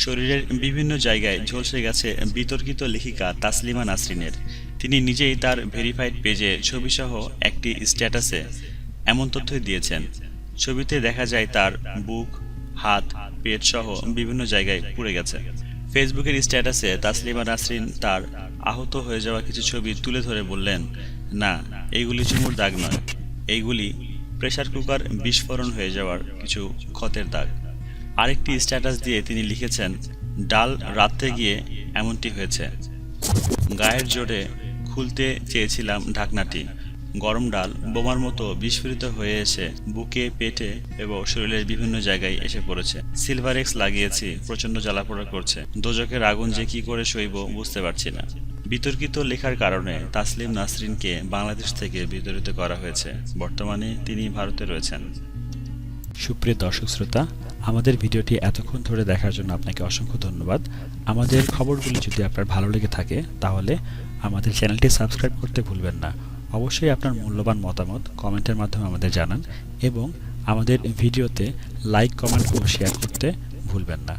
শরীরের বিভিন্ন জায়গায় ঝলসে গেছে বিতর্কিত লেখিকা তাসলিমা নাসরিনের। তিনি নিজেই তার ভেরিফাইড পেজে ছবিসহ একটি স্ট্যাটাসে এমন তথ্যই দিয়েছেন। ছবিতে দেখা যায় তার বুক, হাত, পেট সহ বিভিন্ন জায়গায় পুড়ে গেছে। ফেসবুকের স্ট্যাটাসে তাসলিমা নাসরিন তার আহত হয়ে যাওয়া কিছু ছবি তুলে ধরে বললেন, না এইগুলি চুমুর দাগ নয়। এইগুলি প্রেসার কুকার বিস্ফোরণ হয়ে যাওয়ার কিছু ক্ষতের দাগ। আরেকটি স্ট্যাটাস দিয়ে তিনি লিখেছেন, ডাল রাতে গিয়ে এমনটি হয়েছে। গায়ের জোরে খুলতে চেয়েছিলাম ঢাকনাটি। গরম ডাল বোমার মতো বিস্ফোরিত হয়ে এসে বুকে, পেটে এবং শরীরের বিভিন্ন জায়গায় এসে পড়েছে। সিলভার এক্স লাগিয়েছি, প্রচণ্ড জ্বালাপোড়া করছে। দোজকের আগুন যে কি করে সইব বুঝতে পারছি না। বিতর্কিত লেখার কারণে তাসলিম নাসরিনকে বাংলাদেশ থেকে বিতরিত করা হয়েছে। বর্তমানে তিনি ভারতে রয়েছেন। সুপ্রিয় দর্শক শ্রোতা আমাদের ভিডিওটি এতক্ষণ ধরে দেখার জন্য আপনাকে অসংখ্য ধন্যবাদ। আমাদের খবরগুলি যদি আপনার ভালো লেগে থাকে, তাহলে আমাদের চ্যানেলটি সাবস্ক্রাইব করতে ভুলবেন না। অবশ্যই আপনার মূল্যবান মতামত কমেন্টের মাধ্যমে আমাদের জানান এবং আমাদের ভিডিওতে লাইক, কমেন্ট ও শেয়ার করতে ভুলবেন না।